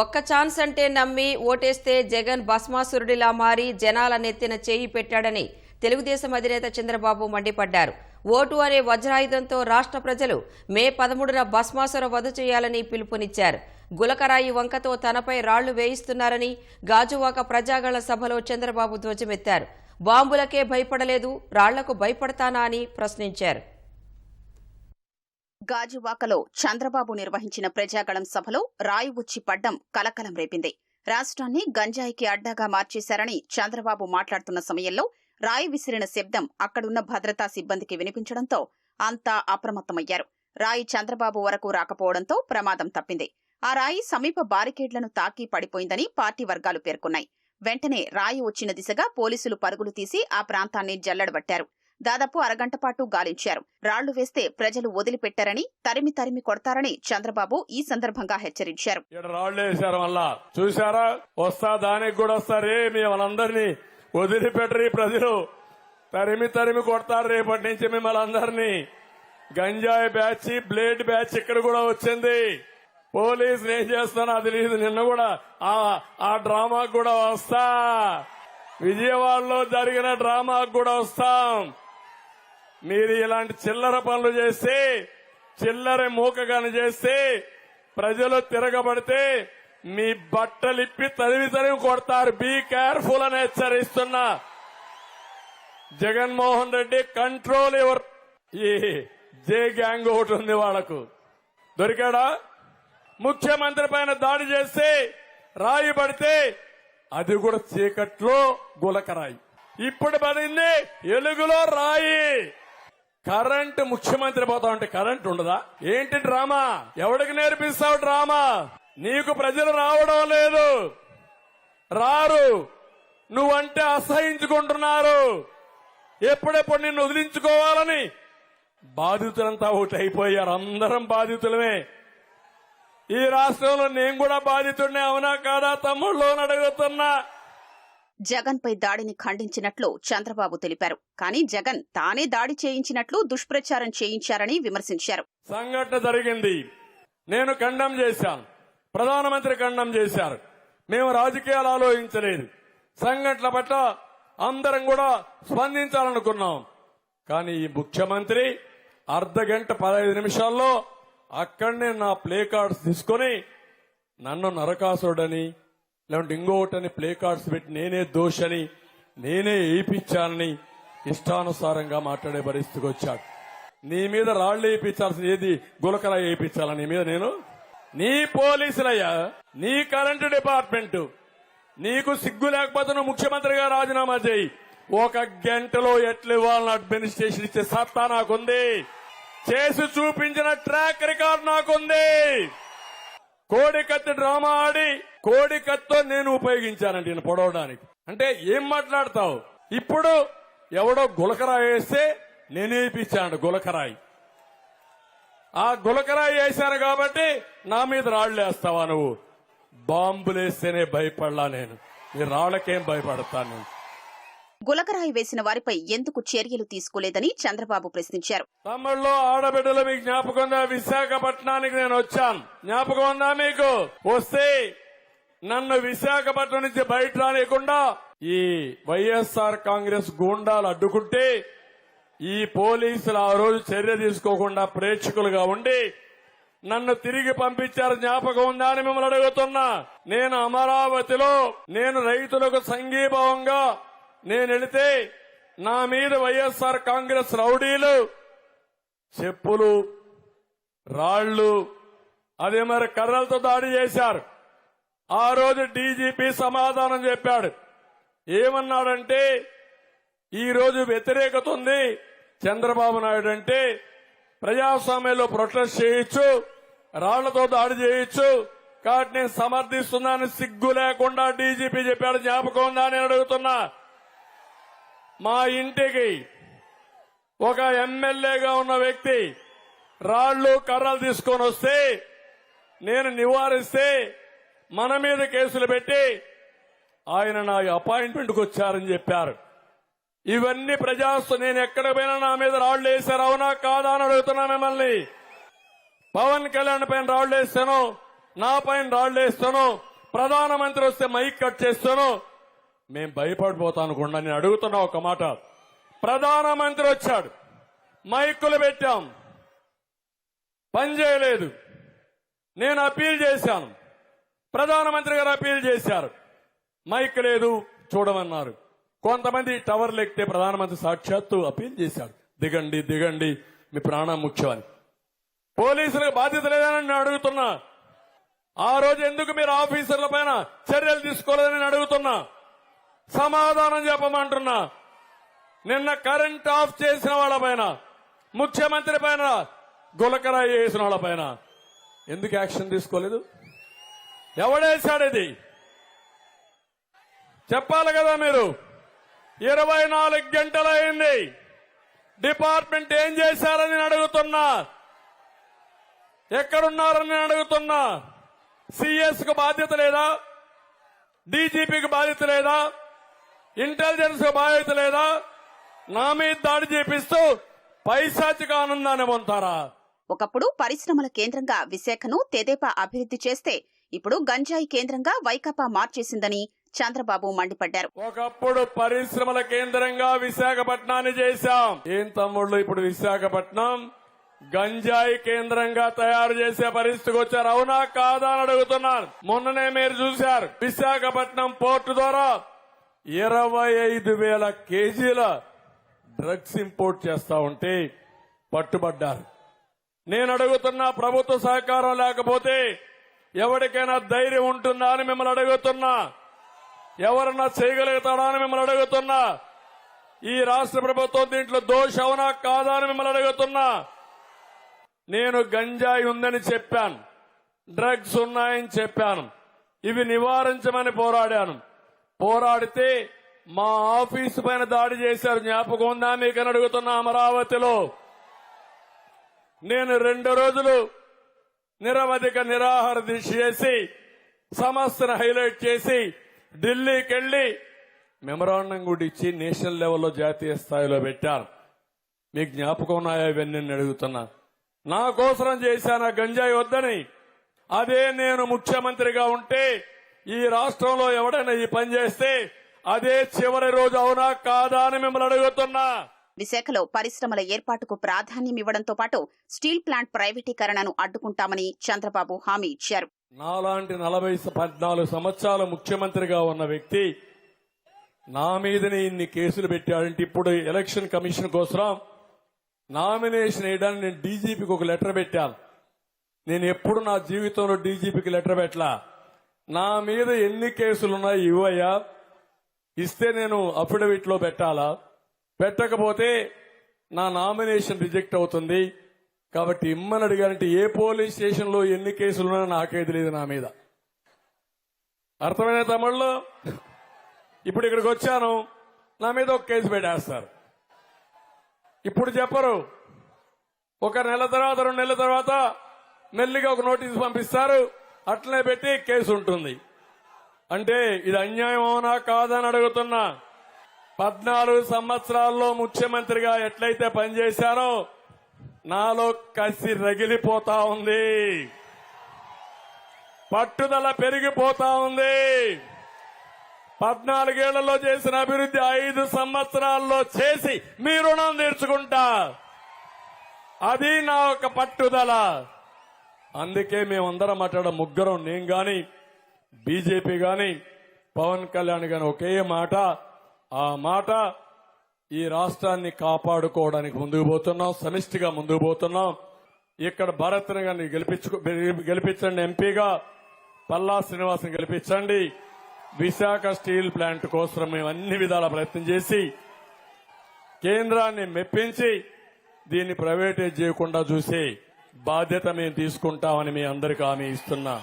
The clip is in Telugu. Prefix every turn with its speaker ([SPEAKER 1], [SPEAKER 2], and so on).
[SPEAKER 1] ఒక్క ఛాన్స్ అంటే నమ్మి ఓటేస్తే జగన్ భస్మాసురుడిలా మారి జనాల నెత్తిన చేయి పెట్టాడని తెలుగుదేశం అధినేత చంద్రబాబు మండిపడ్డారు. ఓటు అనే వజ్రాయుధంతో రాష్ట్ర ప్రజలు మే పదమూడున భస్మాసుర వధ చేయాలని పిలుపునిచ్చారు. గులకరాయి వంకతో తనపై రాళ్ళు వేయిస్తున్నారని గాజువాక ప్రజాగళ సభలో చంద్రబాబు ధ్వజమెత్తారు. బాంబులకే భయపడలేదు రాళ్ళకు భయపడతానా అని ప్రశ్నించారు.
[SPEAKER 2] గాజువాకలో చంద్రబాబు నిర్వహించిన ప్రజాగళం సభలో రాయి ఉచ్చి పడ్డం కలకలం రేపింది. రాష్ట్రాన్ని గంజాయికి అడ్డాగా మార్చేశారని చంద్రబాబు మాట్లాడుతున్న సమయంలో రాయి విసిరిన శబ్దం అక్కడున్న భద్రతా సిబ్బందికి వినిపించడంతో అంతా అప్రమత్తమయ్యారు. రాయి చంద్రబాబు వరకు రాకపోవడంతో ప్రమాదం తప్పింది. ఆ రాయి సమీప బారికేడ్లను తాకి పడిపోయిందని పార్టీ వర్గాలు పేర్కొన్నాయి. వెంటనే రాయి వచ్చిన దిశగా పోలీసులు పరుగులు తీసి ఆ ప్రాంతాన్ని జల్లడబట్టారు. దాదాపు అరగంట పాటు గాలించారు. రాళ్ళు వేస్తే ప్రజలు వదిలిపెట్టారని తరిమి తరిమి కొడతారని చంద్రబాబు ఈ సందర్భంగా హెచ్చరించారు.
[SPEAKER 3] ఇక్కడ వేశారు మళ్ళా. చూసారా వస్తా దానికి కూడా వస్తారే మీ వాళ్ళందరినీ వదిలిపెట్టరు ప్రజలు. తరిమి తరిమి కొడతారు రేపటి నుంచి మిమ్మల్ని అందరినీ. గంజాయి బ్యాచ్ బ్లేడ్ బ్యాచ్ ఇక్కడ కూడా వచ్చింది. పోలీసులు ఏం చేస్తానో అది లేదు నిన్న కూడా ఆ ఆ డ్రామాకు కూడా వస్తా. విజయవాడలో జరిగిన డ్రామాకు కూడా వస్తాం. మీరు ఇలాంటి చిల్లర పనులు చేస్తే చిల్లర మూకగాని చేస్తే ప్రజలు తిరగబడితే మీ బట్టలిప్పి తరివి తరివి కొడతారు. బీ కేర్ఫుల్ అని హెచ్చరిస్తున్నా జగన్మోహన్ రెడ్డి కంట్రోల్ ఎవర్? ఈ జే గ్యాంగ్ ఒకటి ఉంది వాళ్ళకు. దొరికాడా? ముఖ్యమంత్రి పైన దాడి చేస్తే రాయి పడితే అది కూడా చీకట్లో గులకరాయి. ఇప్పుడు పడింది ఎలుగులో రాయి. కరెంట్ ముఖ్యమంత్రి పోతా ఉంటే కరెంట్ ఉండదా? ఏంటి డ్రామా? ఎవడికి నేర్పిస్తావు డ్రామా? నీకు ప్రజలు రావడం లేదు. రారు. నువ్వంటే అసహించుకుంటున్నారు. ఎప్పుడెప్పుడు నిన్ను వదిలించుకోవాలని? బాధితులంతా ఒకటి అయిపోయారు. అందరం బాధితులమే. ఈ రాష్ట్రంలో నేను కూడా బాధితుడినే అవునా కాదా? తమ్ముళ్ళు అని అడుగుతున్నా.
[SPEAKER 2] జగన్పై దాడిని ఖండించినట్లు చంద్రబాబు తెలిపారు. కానీ జగన్ తానే దాడి చేయించినట్లు దుష్ప్రచారం చేయించారని విమర్శించారు.
[SPEAKER 3] సంఘటన జరిగింది. నేను ఖండం చేశాను. ప్రధానమంత్రి ఖండం చేశారు. మేము రాజకీయాలు ఆలోచించలేదు. సంఘటనల పట్ల అందరం కూడా స్పందించాలనుకున్నాం. కానీ ఈ ముఖ్యమంత్రి అర్ధ గంట పదహైదు నిమిషాల్లో అక్కడనే నా ప్లే కార్డ్స్ తీసుకొని నన్ను నరకాసుడని లేకుంటే ఇంకోటని ప్లే కార్డ్స్ పెట్టి నేనే దోషని నేనే ఏపించానని ఇష్టానుసారంగా మాట్లాడే పరిస్థితికి వచ్చాడు. నీ మీద రాళ్ళు వేయించాల్సిన ఏది? గులకల వేయించాలా నీ మీద నేను? నీ పోలీసులయ్యా నీ కరెంటు డిపార్ట్మెంట్ నీకు సిగ్గు లేకపోతే నువ్వు ముఖ్యమంత్రిగా రాజీనామా చేయి. ఒక గంటలో ఎట్లు ఇవ్వాలని అడ్మినిస్ట్రేషన్ ఇచ్చే సత్తా నాకుంది. చేసి చూపించిన ట్రాక్ రికార్డ్ నాకుంది. కోడికత్తి డ్రామా ఆడి కోడికత్తో నేను ఉపయోగించానండి నేను పొడవడానికి. అంటే ఏం మాట్లాడతావు? ఇప్పుడు ఎవడో గులకరాయి వేస్తే నేను వేయించాను గులకరాయి. ఆ గులకరాయి వేశాను కాబట్టి నా మీద రాళ్ళు వేస్తావా నువ్వు? బాంబులేస్తేనే భయపడలా నేను. నీ రాళ్ళకేం భయపడతాను నేను?
[SPEAKER 2] గులకరాయి వేసిన వారిపై ఎందుకు చర్యలు తీసుకోలేదని చంద్రబాబు ప్రశ్నించారు.
[SPEAKER 3] తమ్ముళ్ళు ఆడబిడ్డలు మీకు జ్ఞాపకం విశాఖపట్నానికి నేను వచ్చాను. జ్ఞాపకం ఉందా మీకు? వస్తే నన్ను విశాఖపట్నం నుంచి బయట రానియకుండా ఈ వైఎస్ఆర్ కాంగ్రెస్ గూండాలు అడ్డుకుంటే ఈ పోలీసులు ఆ రోజు చర్య తీసుకోకుండా ప్రేక్షకులుగా ఉండి నన్ను తిరిగి పంపించారు జ్ఞాపకం ఉందా అని మిమ్మల్ని అడుగుతున్నా. నేను అమరావతిలో నేను రైతులకు సంఘీభావంగా నేను వెళితే నా మీద వైఎస్ఆర్ కాంగ్రెస్ రౌడీలు చెప్పులు రాళ్ళు అదే మరి కర్రలతో దాడి చేశారు. ఆ రోజు డీజీపీ సమాధానం చెప్పాడు. ఏమన్నాడంటే ఈ రోజు వ్యతిరేకత ఉంది చంద్రబాబు నాయుడు అంటే ప్రజాస్వామ్యంలో ప్రొటెస్ట్ చేయొచ్చు రాళ్ళతో దాడి చేయొచ్చు కాబట్టి నేను సమర్థిస్తున్నాను సిగ్గు లేకుండా డీజీపీ చెప్పాడు. జ్ఞాపకం ఉందా నేను అడుగుతున్నా? మా ఇంటికి ఒక ఎమ్మెల్యేగా ఉన్న వ్యక్తి రాళ్ళు కర్రలు తీసుకొని వస్తే నేను నివారిస్తే మన మీద కేసులు పెట్టి ఆయన నా అపాయింట్మెంట్కి వచ్చారని చెప్పారు. ఇవన్నీ ప్రజాస్వ నేను ఎక్కడ పోయినా నా మీద రాళ్ళు వేశారు. అవునా కాదా అని అడుగుతున్నా మిమ్మల్ని. పవన్ కళ్యాణ్ పైన రాళ్ళు వేస్తాను. నా పైన రాళ్ళు వేస్తాను. ప్రధానమంత్రి వస్తే మైక్ కట్ చేస్తాను. మేం భయపడిపోతాను అనుకుండా నేను అడుగుతున్నా ఒక మాట. ప్రధానమంత్రి వచ్చాడు. మైకులు పెట్టాం. పని చేయలేదు. నేను అప్పీల్ చేశాను. ప్రధానమంత్రి గారు అప్పీల్ చేశారు. మైక్ లేదు చూడమన్నారు. కొంతమంది టవర్లు ఎక్కితే ప్రధానమంత్రి సాక్షాత్తు అప్పీల్ చేశాడు దిగండి దిగండి మీ ప్రాణం ముఖ్యమని. పోలీసులకు బాధ్యత లేదని నేను అడుగుతున్నా. ఆ రోజు ఎందుకు మీరు ఆఫీసర్ల పైన చర్యలు తీసుకోలేదని నేను అడుగుతున్నా. సమాధానం చెప్పమంటున్నా. నిన్న కరెంట్ ఆఫ్ చేసిన వాళ్ళ పైన ముఖ్యమంత్రి పైన గులకరాయి వేసిన వాళ్ళ పైన. ఎందుకు యాక్షన్ తీసుకోలేదు? ఎవడేశాడు ఇది? చెప్పాలి కదా మీరు. ఇరవై నాలుగు గంటలైంది. డిపార్ట్మెంట్ ఏం చేశారని అడుగుతున్నా. ఎక్కడున్నారని అడుగుతున్నా. సిఎస్కు బాధ్యత లేదా? డీజీపీకి బాధ్యత లేదా? ఇంటెలిజెన్స్కు బాధ్యత లేదా? నా మీద దాడి చేపిస్తూ పైశాచిక ఆనందాన్ని పొందుతారా?
[SPEAKER 2] ఒకప్పుడు పరిశ్రమల కేంద్రంగా విశాఖను తెదేపా అభివృద్ధి చేస్తే ఇప్పుడు గంజాయి కేంద్రంగా వైకాపా మార్చేసిందని చంద్రబాబు మండిపడ్డారు.
[SPEAKER 3] ఒకప్పుడు పరిశ్రమల కేంద్రంగా విశాఖపట్నాన్ని చేశాం. ఏం తమ్ముళ్ళు ఇప్పుడు విశాఖపట్నం? గంజాయి కేంద్రంగా తయారు చేసే పరిస్థితికి వచ్చారు. అవునా కాదా అని అడుగుతున్నాను మొన్ననే మీరు చూశారు. విశాఖపట్నం పోర్టు ద్వారా ఇరవై ఐదు వేల కేజీల డ్రగ్స్ ఇంపోర్ట్ చేస్తా ఉంటే పట్టుబడ్డారు. నేను అడుగుతున్నా ప్రభుత్వ సహకారం లేకపోతే ఎవరికైనా ధైర్యం ఉంటుందా అని మిమ్మల్ని అడుగుతున్నా? ఎవరన్నా చేయగలుగుతాడా అని మిమ్మల్ని అడుగుతున్నా? ఈ రాష్ట్ర ప్రభుత్వం దీంట్లో దోషవనా కాదా అని మిమ్మల్ని అడుగుతున్నా? నేను గంజాయి ఉందని చెప్పాను. డ్రగ్స్ ఉన్నాయని చెప్పాను. ఇవి నివారించమని పోరాడాను. పోరాడితే మా ఆఫీసు పైన దాడి చేశారు. జ్ఞాపకం ఉందా మీకని అడుగుతున్నా అమరావతిలో? నేను రెండు రోజులు నిరవధిక నిరాహార దీక్ష చేసి సమస్యను హైలైట్ చేసి ఢిల్లీకి వెళ్ళి మెమరాండం కూడా ఇచ్చి నేషనల్ లెవెల్లో జాతీయ స్థాయిలో పెట్టారు మీకు జ్ఞాపకం ఉన్నాయా ఇవన్నీ నేను అడుగుతున్నా. నా కోసరం చేశాను గంజాయి వద్దని? అదే నేను ముఖ్యమంత్రిగా ఉంటే ఈ రాష్ట్రంలో ఎవడైనా ఈ పని చేస్తే అదే చివరి రోజు అవునా కాదా అని మిమ్మల్ని అడుగుతున్నా.
[SPEAKER 2] విశాఖలో పరిశ్రమల ఏర్పాటుకు ప్రాధాన్యం ఇవ్వడంతో పాటు స్టీల్ ప్లాంట్ ప్రైవేటీకరణను అడ్డుకుంటామని చంద్రబాబు హామీ ఇచ్చారు.
[SPEAKER 3] నాలాంటి నలభై పద్నాలుగు సంవత్సరాలు ముఖ్యమంత్రిగా ఉన్న వ్యక్తి నా మీదనే ఇన్ని కేసులు పెట్టాడంటే ఇప్పుడు ఎలక్షన్ కమిషన్ కోసం నామినేషన్ వేయడానికి నేను డీజీపీకి ఒక లెటర్ పెట్టాను. నేను ఎప్పుడు నా జీవితంలో డీజీపీకి లెటర్ పెట్టలా? నా మీద ఎన్ని కేసులున్నాయి ఇవ్వయ్యా? ఇస్తే నేను అఫిడవిట్లో పెట్టాలా? పెట్టకపోతే నా నామినేషన్ రిజెక్ట్ అవుతుంది. కాబట్టి ఇమ్మని అడిగారంటే ఏ పోలీస్ స్టేషన్లో ఎన్ని కేసులు ఉన్నాయో నాకే తెలియదు నా మీద. అర్థమైన తమిళ్ళో ఇప్పుడు ఇక్కడికి వచ్చాను. నా మీద ఒక కేసు పెట్టేస్తారు. ఇప్పుడు చెప్పరు. ఒక నెల తర్వాత రెండు నెలల తర్వాత మెల్లిగా ఒక నోటీస్ పంపిస్తారు. అట్లనే పెట్టి కేసు ఉంటుంది. అంటే ఇది అన్యాయం అవునా కాదని అడుగుతున్నా. పద్నాలుగు సంవత్సరాల్లో ముఖ్యమంత్రిగా ఎట్లయితే పనిచేశారో నాలో కసి రగిలిపోతా ఉంది. పట్టుదల పెరిగిపోతా ఉంది. పద్నాలుగేళ్ళలో చేసిన అభివృద్ధి ఐదు సంవత్సరాల్లో చేసి మీ రుణం తీర్చుకుంటా. అది నా ఒక పట్టుదల. అందుకే మేమందరం మాట్లాడ ముగ్గురం నేను గాని బీజేపీ గాని పవన్ కళ్యాణ్ గాని ఒకే మాట ఆ మాట ఈ రాష్ట్రాన్ని కాపాడుకోవడానికి ముందుకు పోతున్నాం సమిష్టిగా ముందుకు పోతున్నాం. ఇక్కడ భరత్ గారిని గెలిపించుకో గెలిపించండి ఎంపీగా పల్లా శ్రీనివాసం గెలిపించండి. విశాఖ స్టీల్ ప్లాంట్ కోసం మేము అన్ని విధాల ప్రయత్నం చేసి కేంద్రాన్ని మెప్పించి దీన్ని ప్రైవేటైజ్ చేయకుండా చూసే బాధ్యత మేము తీసుకుంటామని మీ అందరికీ హామీ ఇస్తున్నా.